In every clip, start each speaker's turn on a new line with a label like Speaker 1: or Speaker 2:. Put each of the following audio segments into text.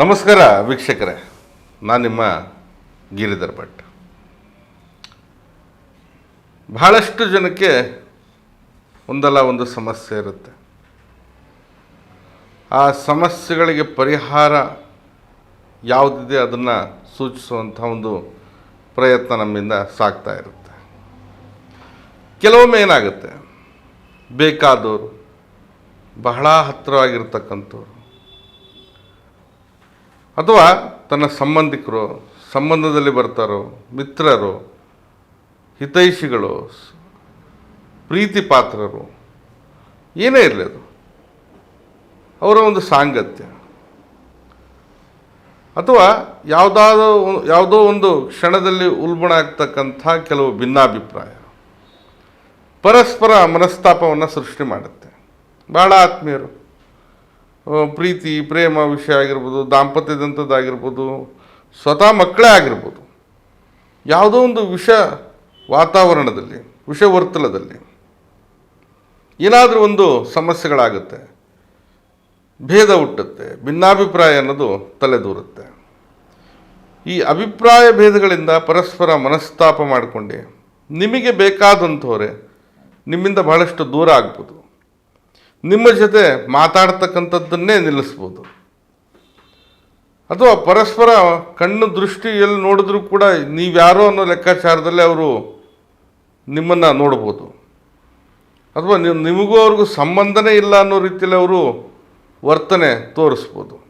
Speaker 1: ನಮಸ್ಕಾರ ವೀಕ್ಷಕರೇ, ನಾನು ನಿಮ್ಮ ಗಿರಿಧರ್ ಭಟ್. ಬಹಳಷ್ಟು ಜನಕ್ಕೆ ಒಂದಲ್ಲ ಒಂದು ಸಮಸ್ಯೆ ಇರುತ್ತೆ. ಆ ಸಮಸ್ಯೆಗಳಿಗೆ ಪರಿಹಾರ ಯಾವುದಿದೆ ಅದನ್ನು ಸೂಚಿಸುವಂಥ ಒಂದು ಪ್ರಯತ್ನ ನಮ್ಮಿಂದ ಸಾಗ್ತಾ ಇರುತ್ತೆ. ಕೆಲವೊಮ್ಮೆ ಏನಾಗುತ್ತೆ, ಬೇಕಾದವರು ಬಹಳ ಹತ್ತಿರವಾಗಿರ್ತಕ್ಕಂಥವ್ರು ಅಥವಾ ತನ್ನ ಸಂಬಂಧಿಕರು, ಸಂಬಂಧದಲ್ಲಿ ಬರ್ತಾರೋ, ಮಿತ್ರರು, ಹಿತೈಷಿಗಳು, ಪ್ರೀತಿ ಪಾತ್ರರು, ಏನೇ ಇರಲಿ ಅದು. ಅವರ ಒಂದು ಸಾಂಗತ್ಯ. ಅಥವಾ ಯಾವುದಾದೋ ಯಾವುದೋ ಒಂದು ಕ್ಷಣದಲ್ಲಿ ಉಲ್ಬಣ ಆಗ್ತಕ್ಕಂಥ ಕೆಲವು ಭಿನ್ನಾಭಿಪ್ರಾಯ. ಪರಸ್ಪರ ಮನಸ್ತಾಪವನ್ನು ಸೃಷ್ಟಿ ಮಾಡುತ್ತೆ. ಭಾಳ ಆತ್ಮೀಯರು. ಪ್ರೀತಿ, ಪ್ರೇಮ ವಿಷಯ ಆಗಿರ್ಬೋದು, ದಾಂಪತ್ಯದಂಥದ್ದಾಗಿರ್ಬೋದು, ಸ್ವತಃ ಮಕ್ಕಳೇ ಆಗಿರ್ಬೋದು, ಯಾವುದೋ ಒಂದು ವಿಷ ವಾತಾವರಣದಲ್ಲಿ ವಿಷವರ್ತಲದಲ್ಲಿ ಏನಾದರೂ ಒಂದು ಸಮಸ್ಯೆಗಳಾಗುತ್ತೆ, ಭೇದ ಹುಟ್ಟುತ್ತೆ, ಭಿನ್ನಾಭಿಪ್ರಾಯ ಅನ್ನೋದು ತಲೆದೂರುತ್ತೆ. ಈ ಅಭಿಪ್ರಾಯ ಭೇದಗಳಿಂದ ಪರಸ್ಪರ ಮನಸ್ತಾಪ ಮಾಡಿಕೊಂಡು ನಿಮಗೆ ಬೇಕಾದಂಥವರೇ ನಿಮ್ಮಿಂದ ಬಹಳಷ್ಟು ದೂರ ಆಗ್ಬೋದು. ನಿಮ್ಮ ಜೊತೆ ಮಾತಾಡ್ತಕ್ಕಂಥದ್ದನ್ನೇ ನಿಲ್ಲಿಸ್ಬೋದು. ಅಥವಾ ಪರಸ್ಪರ ಕಣ್ಣು ದೃಷ್ಟಿ ಎಲ್ಲಿ ನೋಡಿದ್ರೂ ಕೂಡ ನೀವ್ಯಾರೋ ಅನ್ನೋ ಲೆಕ್ಕಾಚಾರದಲ್ಲಿ ಅವರು ನಿಮ್ಮನ್ನು ನೋಡ್ಬೋದು. ಅಥವಾ ನೀವು, ನಿಮಗೂ ಅವ್ರಿಗೂ ಸಂಬಂಧನೇ ಇಲ್ಲ ಅನ್ನೋ ರೀತಿಯಲ್ಲಿ ಅವರು ವರ್ತನೆ ತೋರಿಸ್ಬೋದು.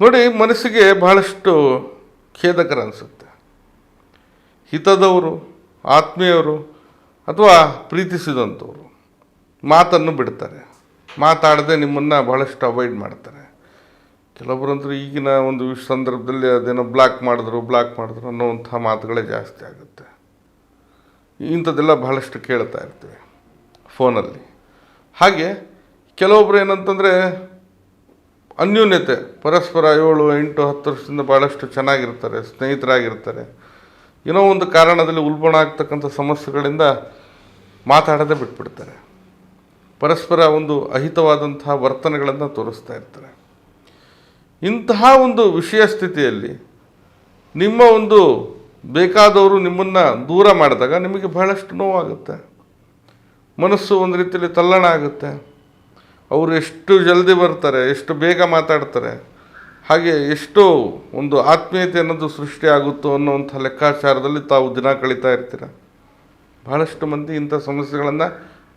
Speaker 1: ನೋಡಿ, ಮನಸ್ಸಿಗೆ ಬಹಳಷ್ಟು ಖೇದಕರ ಅನಿಸುತ್ತೆ. ಹಿತದವರು ಆತ್ಮೀಯವರು ಅಥವಾ ಪ್ರೀತಿಸಿದಂಥವ್ರು. ಮಾತನ್ನು ಬಿಡ್ತಾರೆ. ಮಾತಾಡದೆ ನಿಮ್ಮನ್ನು ಬಹಳಷ್ಟು ಅವಾಯ್ಡ್ ಮಾಡ್ತಾರೆ. ಕೆಲವೊಬ್ಬರಂತೂ ಈಗಿನ ಒಂದು ವಿಷ ಸಂದರ್ಭದಲ್ಲಿ ಅದೇನೋ ಬ್ಲಾಕ್ ಮಾಡಿದ್ರು ಬ್ಲಾಕ್ ಮಾಡಿದ್ರು ಅನ್ನೋವಂಥ ಮಾತುಗಳೇ ಜಾಸ್ತಿ ಆಗುತ್ತೆ. ಇಂಥದ್ದೆಲ್ಲ ಬಹಳಷ್ಟು ಕೇಳ್ತಾ ಇರ್ತೀವಿ ಫೋನಲ್ಲಿ. ಹಾಗೆ ಕೆಲವೊಬ್ರು ಏನಂತಂದರೆ ಅನ್ಯೂನ್ಯತೆ, ಪರಸ್ಪರ ಏಳು, ಎಂಟು, ಹತ್ತು ವರ್ಷದಿಂದ ಭಾಳಷ್ಟು ಚೆನ್ನಾಗಿರ್ತಾರೆ, ಸ್ನೇಹಿತರಾಗಿರ್ತಾರೆ. ಏನೋ ಒಂದು ಕಾರಣದಲ್ಲಿ ಉಲ್ಬಣ ಆಗ್ತಕ್ಕಂಥ ಸಮಸ್ಯೆಗಳಿಂದ ಮಾತಾಡದೆ ಬಿಟ್ಬಿಡ್ತಾರೆ. ಪರಸ್ಪರ ಒಂದು ಅಹಿತವಾದಂತಹ ವರ್ತನೆಗಳನ್ನು ತೋರಿಸ್ತಾ ಇರ್ತಾರೆ. ಇಂತಹ ಒಂದು ವಿಷಯ ಸ್ಥಿತಿಯಲ್ಲಿ ನಿಮ್ಮ ಒಂದು ಬೇಕಾದವರು ನಿಮ್ಮನ್ನು ದೂರ ಮಾಡಿದಾಗ ನಿಮಗೆ ಬಹಳಷ್ಟು ನೋವಾಗುತ್ತೆ. ಮನಸ್ಸು ಒಂದು ರೀತಿಯಲ್ಲಿ ತಲ್ಲಣ ಆಗುತ್ತೆ. ಅವರು ಎಷ್ಟು ಜಲ್ದಿ ಬರ್ತಾರೆ, ಎಷ್ಟು ಬೇಗ ಮಾತಾಡ್ತಾರೆ, ಹಾಗೆ ಎಷ್ಟು ಒಂದು ಆತ್ಮೀಯತೆ ಅನ್ನೋದು ಸೃಷ್ಟಿ ಆಗುತ್ತೋ ಅನ್ನೋವಂಥ ಲೆಕ್ಕಾಚಾರದಲ್ಲಿ ತಾವು ದಿನ ಕಳೀತಾ ಇರ್ತೀರ. ಬಹಳಷ್ಟು ಮಂದಿ ಇಂಥ ಸಮಸ್ಯೆಗಳನ್ನು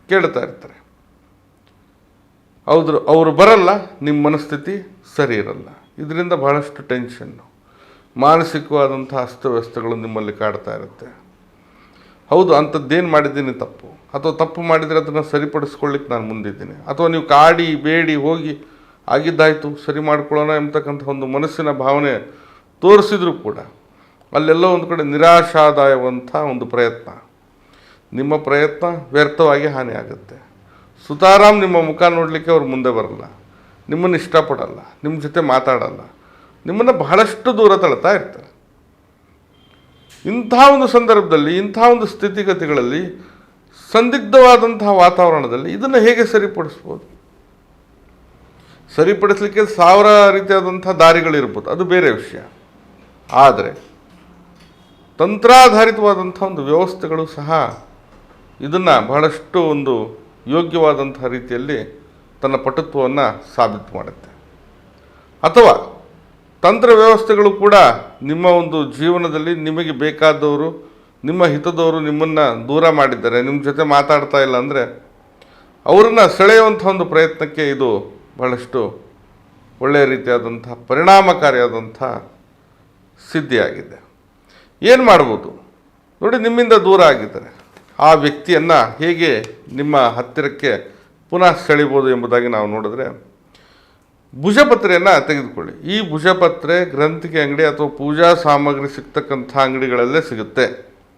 Speaker 1: ಕೇಳ್ತಾ ಇರ್ತಾರೆ. ಹೌದು ಅವರು ಬರಲ್ಲ ನಿಮ್ಮ ಮನಸ್ಥಿತಿ ಸರಿ ಇರಲ್ಲ. ಇದರಿಂದ ಬಹಳಷ್ಟು ಟೆನ್ಷನ್ನು ಮಾನಸಿಕವಾದಂಥ ಅಸ್ತವ್ಯಸ್ತಗಳು ನಿಮ್ಮಲ್ಲಿ ಕಾಡ್ತಾ ಇರುತ್ತೆ. ಹೌದು, ಅಂಥದ್ದೇನು ಮಾಡಿದ್ದೀನಿ ತಪ್ಪು. ಅಥವಾ ತಪ್ಪು ಮಾಡಿದರೆ ಅದನ್ನು ಸರಿಪಡಿಸ್ಕೊಳ್ಳಿಕ್ಕೆ ನಾನು ಮುಂದಿದ್ದೀನಿ. ಅಥವಾ ನೀವು ಕಾಡಿ, ಬೇಡಿ, ಹೋಗಿ, ಆಗಿದ್ದಾಯಿತು, ಸರಿ ಮಾಡ್ಕೊಳ್ಳೋಣ ಎಂಬತಕ್ಕಂಥ ಒಂದು ಮನಸ್ಸಿನ ಭಾವನೆ ತೋರಿಸಿದರೂ ಕೂಡ ಅಲ್ಲೆಲ್ಲೋ ಒಂದು ಕಡೆ ನಿರಾಶಾದಾಯವಂಥ ಒಂದು ಪ್ರಯತ್ನ. ನಿಮ್ಮ ಪ್ರಯತ್ನ ವ್ಯರ್ಥವಾಗಿ ಹಾನಿಯಾಗುತ್ತೆ. ಸುತಾರಾಮ್ ನಿಮ್ಮ ಮುಖ ನೋಡಲಿಕ್ಕೆ ಅವ್ರು ಮುಂದೆ ಬರಲ್ಲ. ನಿಮ್ಮನ್ನು ಇಷ್ಟಪಡಲ್ಲ. ನಿಮ್ಮ ಜೊತೆ ಮಾತಾಡಲ್ಲ. ನಿಮ್ಮನ್ನು ಬಹಳಷ್ಟು ದೂರ ತಳ್ತಾ ಇರ್ತಾರೆ. ಇಂಥ ಒಂದು ಸಂದರ್ಭದಲ್ಲಿ ಇಂಥ ಒಂದು ಸ್ಥಿತಿಗತಿಗಳಲ್ಲಿ, ಸಂದಿಗ್ಧವಾದಂತಹ ವಾತಾವರಣದಲ್ಲಿ ಇದನ್ನು ಹೇಗೆ ಸರಿಪಡಿಸ್ಬೋದು? ಸರಿಪಡಿಸಲಿಕ್ಕೆ ಸಾವಿರ ರೀತಿಯಾದಂಥ ದಾರಿಗಳಿರ್ಬೋದು. ಅದು ಬೇರೆ ವಿಷಯ. ಆದರೆ ತಂತ್ರಾಧಾರಿತವಾದಂಥ ಒಂದು ವ್ಯವಸ್ಥೆಗಳು ಸಹ ಇದನ್ನು ಬಹಳಷ್ಟು ಒಂದು ಯೋಗ್ಯವಾದಂಥ ರೀತಿಯಲ್ಲಿ ತನ್ನ ಪಟುತ್ವವನ್ನು ಸಾಬೀತು ಮಾಡುತ್ತೆ. ಅಥವಾ ತಂತ್ರ ವ್ಯವಸ್ಥೆಗಳು ಕೂಡ ನಿಮ್ಮ ಒಂದು ಜೀವನದಲ್ಲಿ ನಿಮಗೆ ಬೇಕಾದವರು, ನಿಮ್ಮ ಹಿತದವರು ನಿಮ್ಮನ್ನು ದೂರ ಮಾಡಿದ್ದಾರೆ, ನಿಮ್ಮ ಜೊತೆ ಮಾತಾಡ್ತಾ ಇಲ್ಲ ಅಂದರೆ ಅವರನ್ನು ಸೆಳೆಯುವಂಥ ಒಂದು ಪ್ರಯತ್ನಕ್ಕೆ ಇದು ಬಹಳಷ್ಟು ಒಳ್ಳೆಯ ರೀತಿಯಾದಂಥ ಪರಿಣಾಮಕಾರಿಯಾದಂಥ ಸಿದ್ಧಿಯಾಗಿದೆ. ಏನು ಮಾಡ್ಬೋದು? ನೋಡಿ, ನಿಮ್ಮಿಂದ ದೂರ ಆಗಿದ್ದಾರೆ. ಆ ವ್ಯಕ್ತಿಯನ್ನು ಹೇಗೆ ನಿಮ್ಮ ಹತ್ತಿರಕ್ಕೆ ಪುನಃ ಸೆಳಿಬೋದು ಎಂಬುದಾಗಿ ನಾವು ನೋಡಿದ್ರೆ, ಭುಜಪತ್ರೆಯನ್ನು ತೆಗೆದುಕೊಳ್ಳಿ. ಈ ಭುಜಪತ್ರೆ, ಗ್ರಂಥಿಕೆ ಅಂಗಡಿ ಅಥವಾ ಪೂಜಾ ಸಾಮಗ್ರಿ ಸಿಗ್ತಕ್ಕಂಥ ಅಂಗಡಿಗಳಲ್ಲೇ ಸಿಗುತ್ತೆ.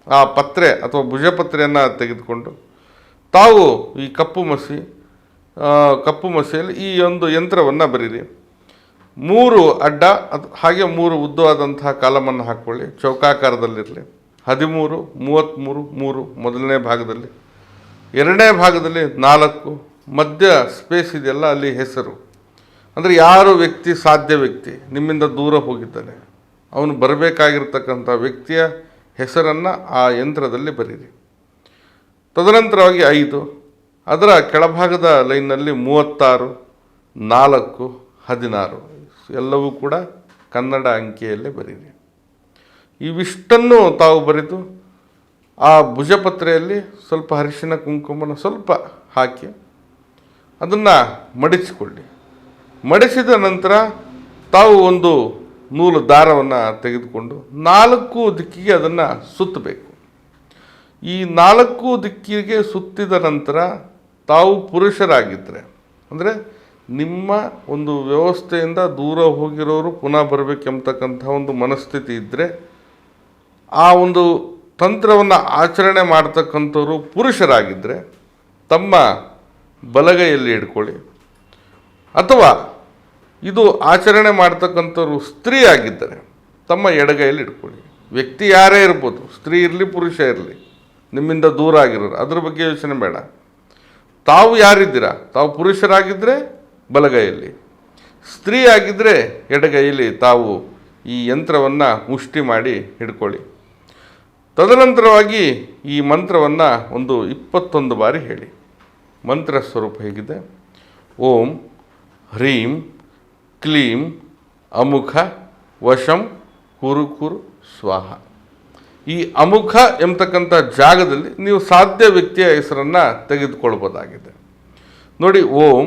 Speaker 1: ಆ ಪತ್ರೆ ಅಥವಾ ಭುಜಪತ್ರೆಯನ್ನು ತೆಗೆದುಕೊಂಡು ತಾವು ಈ ಕಪ್ಪು ಮಸಿ ಕಪ್ಪು ಮಸಿಯಲ್ಲಿ ಈ ಒಂದು ಯಂತ್ರವನ್ನು ಬರೀರಿ. ಮೂರು ಅಡ್ಡ, ಅದು ಹಾಗೆ ಮೂರು ಉದ್ದವಾದಂತಹ ಕಾಲಮನ್ನು ಹಾಕ್ಕೊಳ್ಳಿ. ಚೌಕಾಕಾರದಲ್ಲಿರಲಿ. ಹದಿಮೂರು ಮೂವತ್ತ್ಮೂರು ಮೂರು ಮೊದಲನೇ ಭಾಗದಲ್ಲಿ. ಎರಡನೇ ಭಾಗದಲ್ಲಿ ನಾಲ್ಕು, ಮಧ್ಯ ಸ್ಪೇಸ್ ಇದೆಯಲ್ಲ ಅಲ್ಲಿ ಹೆಸರು. ಅಂದರೆ ಯಾರು ವ್ಯಕ್ತಿ ಸಾಧ್ಯ ವ್ಯಕ್ತಿ? ನಿಮ್ಮಿಂದ ದೂರ ಹೋಗಿದ್ದಾನೆ. ಅವನು ಬರಬೇಕಾಗಿರ್ತಕ್ಕಂಥ ವ್ಯಕ್ತಿಯ ಹೆಸರನ್ನು ಆ ಯಂತ್ರದಲ್ಲಿ ಬರೀರಿ. ತದನಂತರವಾಗಿ ಐದು, ಅದರ ಕೆಳಭಾಗದ ಲೈನ್ನಲ್ಲಿ ಮೂವತ್ತಾರು, ನಾಲ್ಕು, ಹದಿನಾರು. ಎಲ್ಲವೂ ಕೂಡ ಕನ್ನಡ ಅಂಕಿಯಲ್ಲೇ ಬರೀರಿ. ಇವಿಷ್ಟನ್ನು ತಾವು ಬರೆದು ಆ ಭುಜಪತ್ರೆಯಲ್ಲಿ ಸ್ವಲ್ಪ ಅರಿಶಿನ ಕುಂಕುಮನ ಸ್ವಲ್ಪ ಹಾಕಿ ಅದನ್ನು ಮಡಿಸಿಕೊಳ್ಳಿ. ಮಡಿಸಿದ ನಂತರ ತಾವು ಒಂದು ನೂಲು ದಾರವನ್ನು ತೆಗೆದುಕೊಂಡು ನಾಲ್ಕು ದಿಕ್ಕಿಗೆ ಅದನ್ನು ಸುತ್ತಬೇಕು. ಈ ನಾಲ್ಕು ದಿಕ್ಕಿಗೆ ಸುತ್ತಿದ ನಂತರ ತಾವು ಪುರುಷರಾಗಿದ್ದರೆ ಅಂದರೆ ನಿಮ್ಮ ಒಂದು ವ್ಯವಸ್ಥೆಯಿಂದ ದೂರ ಹೋಗಿರೋರು ಪುನಃ ಬರಬೇಕೆಂಬತಕ್ಕಂಥ ಒಂದು ಮನಸ್ಥಿತಿ ಇದ್ದರೆ ಆ ಒಂದು ತಂತ್ರವನ್ನು ಆಚರಣೆ ಮಾಡ್ತಕ್ಕಂಥವ್ರು ಪುರುಷರಾಗಿದ್ದರೆ ತಮ್ಮ ಬಲಗೈಯಲ್ಲಿ ಇಟ್ಕೊಳ್ಳಿ ಅಥವಾ ಇದು ಆಚರಣೆ ಮಾಡ್ತಕ್ಕಂಥವ್ರು ಸ್ತ್ರೀ ಆಗಿದ್ದರೆ ತಮ್ಮ ಎಡಗೈಯಲ್ಲಿ ಇಟ್ಕೊಳ್ಳಿ ವ್ಯಕ್ತಿ ಯಾರೇ ಇರ್ಬೋದು, ಸ್ತ್ರೀ ಇರಲಿ, ಪುರುಷ ಇರಲಿ, ನಿಮ್ಮಿಂದ ದೂರ ಆಗಿರೋರು, ಅದ್ರ ಬಗ್ಗೆ ಯೋಚನೆ ಬೇಡ. ತಾವು ಯಾರಿದ್ದೀರಾ? ತಾವು ಪುರುಷರಾಗಿದ್ದರೆ ಬಲಗೈಯಲ್ಲಿ. ಸ್ತ್ರೀ ಆಗಿದ್ದರೆ ಎಡಗೈಯಲ್ಲಿ ತಾವು ಈ ಯಂತ್ರವನ್ನು ಮುಷ್ಟಿ ಮಾಡಿ ಹಿಡ್ಕೊಳ್ಳಿ. ತದನಂತರವಾಗಿ ಈ ಮಂತ್ರವನ್ನು ಒಂದು ಇಪ್ಪತ್ತೊಂದು ಬಾರಿ ಹೇಳಿ. ಮಂತ್ರ ಸ್ವರೂಪ ಹೇಗಿದೆ? ಓಂ ಹ್ರೀಂ ಕ್ಲೀಂ ಅಮುಖ ವಶಂ ಕುರು ಕುರು ಸ್ವಾಹ. ಈ ಅಮುಖ ಎಂಬತಕ್ಕಂಥ ಜಾಗದಲ್ಲಿ ನೀವು ಸಾಧ್ಯ ವ್ಯಕ್ತಿಯ ಹೆಸರನ್ನು ತೆಗೆದುಕೊಳ್ಬೋದಾಗಿದೆ. ನೋಡಿ, ಓಂ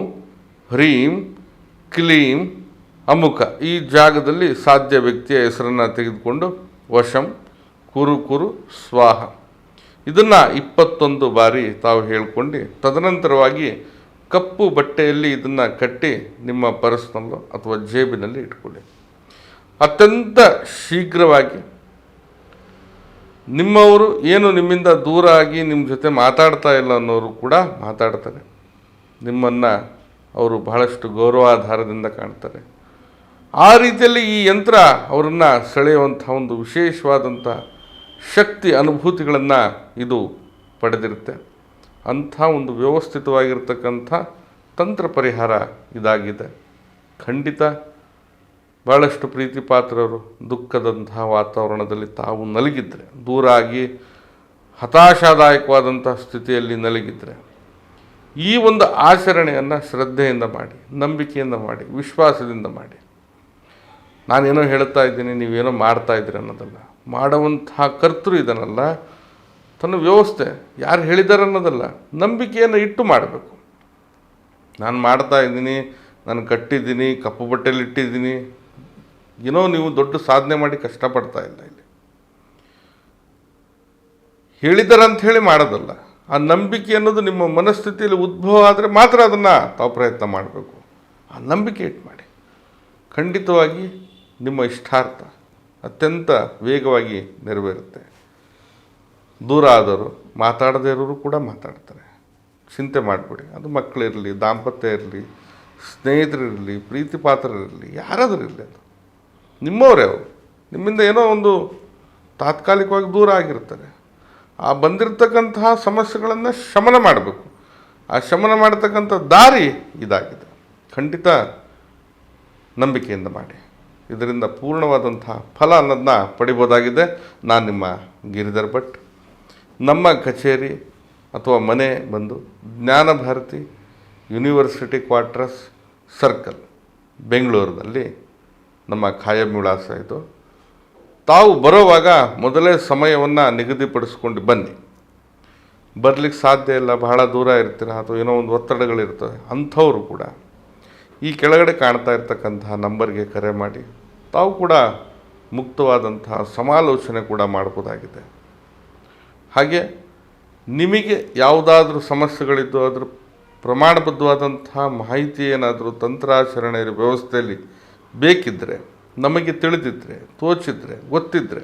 Speaker 1: ಹ್ರೀಂ ಕ್ಲೀಂ ಅಮುಖ ಈ ಜಾಗದಲ್ಲಿ ಸಾಧ್ಯ ವ್ಯಕ್ತಿಯ ಹೆಸರನ್ನು ತೆಗೆದುಕೊಂಡು ವಶಂ ಕುರು ಕುರು ಸ್ವಾಹ. ಇದನ್ನು ಇಪ್ಪತ್ತೊಂದು ಬಾರಿ ತಾವು ಹೇಳ್ಕೊಂಡು ತದನಂತರವಾಗಿ ಕಪ್ಪು ಬಟ್ಟೆಯಲ್ಲಿ ಇದನ್ನು ಕಟ್ಟಿ ನಿಮ್ಮ ಪರ್ಸ್ನಲ್ಲೋ ಅಥವಾ ಜೇಬಿನಲ್ಲಿ ಇಟ್ಕೊಳ್ಳಿ. ಅತ್ಯಂತ ಶೀಘ್ರವಾಗಿ ನಿಮ್ಮವರು ಏನು ನಿಮ್ಮಿಂದ ದೂರ ಆಗಿ ನಿಮ್ಮ ಜೊತೆ ಮಾತಾಡ್ತಾ ಇಲ್ಲ ಅನ್ನೋರು ಕೂಡ ಮಾತಾಡ್ತಾರೆ. ನಿಮ್ಮನ್ನು ಅವರು ಬಹಳಷ್ಟು ಗೌರವಾಧಾರದಿಂದ ಕಾಣ್ತಾರೆ. ಆ ರೀತಿಯಲ್ಲಿ ಈ ಯಂತ್ರ ಅವರನ್ನು ಸೆಳೆಯುವಂಥ ಒಂದು ವಿಶೇಷವಾದಂಥ ಶಕ್ತಿ ಅನುಭೂತಿಗಳನ್ನು ಇದು ಪಡೆದಿರುತ್ತೆ. ಅಂಥ ಒಂದು ವ್ಯವಸ್ಥಿತವಾಗಿರ್ತಕ್ಕಂಥ ತಂತ್ರ ಪರಿಹಾರ ಇದಾಗಿದೆ. ಖಂಡಿತ ಭಾಳಷ್ಟು ಪ್ರೀತಿ ಪಾತ್ರರು ದುಃಖದಂತಹ ವಾತಾವರಣದಲ್ಲಿ ತಾವು ನಲಗಿದ್ರೆ, ದೂರ ಆಗಿ ಹತಾಶಾದಾಯಕವಾದಂಥ ಸ್ಥಿತಿಯಲ್ಲಿ ನಲಗಿದ್ರೆ, ಈ ಒಂದು ಆಚರಣೆಯನ್ನು ಶ್ರದ್ಧೆಯಿಂದ ಮಾಡಿ, ನಂಬಿಕೆಯಿಂದ ಮಾಡಿ, ವಿಶ್ವಾಸದಿಂದ ಮಾಡಿ. ನಾನೇನೋ ಹೇಳ್ತಾ ಇದ್ದೀನಿ, ನೀವೇನೋ ಮಾಡ್ತಾ ಇದ್ದೀರಿ ಅನ್ನೋದಲ್ಲ. ಮಾಡುವಂತಹ ಕರ್ತೃ ಇದನ್ನಲ್ಲ ತನ್ನ ವ್ಯವಸ್ಥೆ, ಯಾರು ಹೇಳಿದ್ದಾರೆ ಅನ್ನೋದಲ್ಲ ನಂಬಿಕೆಯನ್ನು ಇಟ್ಟು ಮಾಡಬೇಕು. ನಾನು ಮಾಡ್ತಾ ಇದ್ದೀನಿ, ನಾನು ಕಟ್ಟಿದ್ದೀನಿ, ಕಪ್ಪು ಬಟ್ಟೆಯಲ್ಲಿ ಇಟ್ಟಿದ್ದೀನಿ. ಏನೋ ನೀವು ದೊಡ್ಡ ಸಾಧನೆ ಮಾಡಿ ಕಷ್ಟಪಡ್ತಾ ಇಲ್ಲ ಇಲ್ಲಿ. ಹೇಳಿದ್ದಾರೆ ಅಂತ ಹೇಳಿ ಮಾಡೋದಲ್ಲ. ಆ ನಂಬಿಕೆ ಅನ್ನೋದು ನಿಮ್ಮ ಮನಸ್ಥಿತಿಯಲ್ಲಿ ಉದ್ಭವ ಆದರೆ ಮಾತ್ರ ಅದನ್ನು ತಾವು ಪ್ರಯತ್ನ ಮಾಡಬೇಕು. ಆ ನಂಬಿಕೆ ಇಟ್ಟು ಮಾಡಿ. ಖಂಡಿತವಾಗಿ ನಿಮ್ಮ ಇಷ್ಟಾರ್ಥ. ಅತ್ಯಂತ ವೇಗವಾಗಿ ನೆರವೇರುತ್ತೆ. ದೂರ ಆದವರು ಮಾತಾಡದೇ ಇರೋರು ಕೂಡ ಮಾತಾಡ್ತಾರೆ. ಚಿಂತೆ ಮಾಡಬೇಡಿ. ಅದು ಮಕ್ಕಳಿರಲಿ ದಾಂಪತ್ಯ ಇರಲಿ ಸ್ನೇಹಿತರಿರಲಿ ಪ್ರೀತಿ ಪಾತ್ರರಿರಲಿ ಯಾರಾದರೂ ಇರಲಿ ಅದು. ನಿಮ್ಮವರೇ ಅವರು. ನಿಮ್ಮಿಂದ ಏನೋ ಒಂದು ತಾತ್ಕಾಲಿಕವಾಗಿ ದೂರ ಆಗಿರ್ತಾರೆ. ಆ ಬಂದಿರತಕ್ಕಂತಹ ಸಮಸ್ಯೆಗಳನ್ನು ಶಮನ ಮಾಡಬೇಕು. ಆ ಶಮನ ಮಾಡತಕ್ಕಂಥ ದಾರಿ ಇದಾಗಿದೆ. ಖಂಡಿತ ನಂಬಿಕೆಯಿಂದ ಮಾಡಿ. ಇದರಿಂದ ಪೂರ್ಣವಾದಂತಹ ಫಲ ಅನ್ನೋದನ್ನ ಪಡಿಬೋದಾಗಿದೆ. ನಾನು ನಿಮ್ಮ ಗಿರಿಧರ್ ಭಟ್. ನಮ್ಮ ಕಚೇರಿ ಅಥವಾ ಮನೆ ಬಂದು ಜ್ಞಾನ ಭಾರತಿ ಯೂನಿವರ್ಸಿಟಿ ಕ್ವಾರ್ಟರ್ಸ್ ಸರ್ಕಲ್, ಬೆಂಗಳೂರಿನಲ್ಲಿ ನಮ್ಮ ಖಾಯಂ ವಿಳಾಸ ಇದು. ತಾವು ಬರೋವಾಗ ಮೊದಲೇ ಸಮಯವನ್ನು ನಿಗದಿಪಡಿಸ್ಕೊಂಡು ಬನ್ನಿ. ಬರಲಿಕ್ಕೆ ಸಾಧ್ಯ ಇಲ್ಲ, ಬಹಳ ದೂರ ಇರ್ತೀರ, ಅಥವಾ ಏನೋ ಒಂದು ಒತ್ತಡಗಳಿರ್ತವೆ, ಅಂಥವರು ಕೂಡ ಈ ಕೆಳಗಡೆ ಕಾಣ್ತಾ ಇರ್ತಕ್ಕಂತಹ ನಂಬರ್ಗೆ ಕರೆ ಮಾಡಿ. ತಾವು ಕೂಡ ಮುಕ್ತವಾದಂತಹ ಸಮಾಲೋಚನೆ ಕೂಡ ಮಾಡ್ಬೋದಾಗಿದೆ. ಹಾಗೆ ನಿಮಗೆ ಯಾವುದಾದ್ರೂ ಸಮಸ್ಯೆಗಳಿದ್ದು ಅದರ ಪ್ರಮಾಣಬದ್ಧವಾದಂತಹ ಮಾಹಿತಿ ಏನಾದರೂ ತಂತ್ರಾಚರಣೆ ವ್ಯವಸ್ಥೆಯಲ್ಲಿ ಬೇಕಿದ್ದರೆ ನಮಗೆ ತಿಳಿದಿದ್ದರೆ ತೋಚಿದರೆ ಗೊತ್ತಿದ್ದರೆ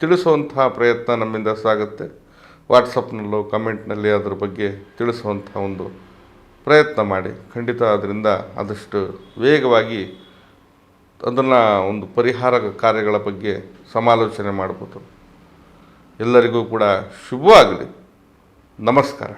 Speaker 1: ತಿಳಿಸುವಂತಹ ಪ್ರಯತ್ನ ನಮ್ಮಿಂದ ಸಾಗುತ್ತೆ. ವಾಟ್ಸಪ್ನಲ್ಲೋ, ಕಮೆಂಟ್ನಲ್ಲಿ ಅದರ ಬಗ್ಗೆ ತಿಳಿಸುವಂಥ ಒಂದು ಪ್ರಯತ್ನ ಮಾಡಿ. ಖಂಡಿತ ಅದರಿಂದ ಆದಷ್ಟು ವೇಗವಾಗಿ ಅದನ್ನು ಒಂದು ಪರಿಹಾರ ಕಾರ್ಯಗಳ ಬಗ್ಗೆ ಸಮಾಲೋಚನೆ ಮಾಡ್ಬೋದು. ಎಲ್ಲರಿಗೂ ಕೂಡ ಶುಭವಾಗಲಿ. ನಮಸ್ಕಾರ.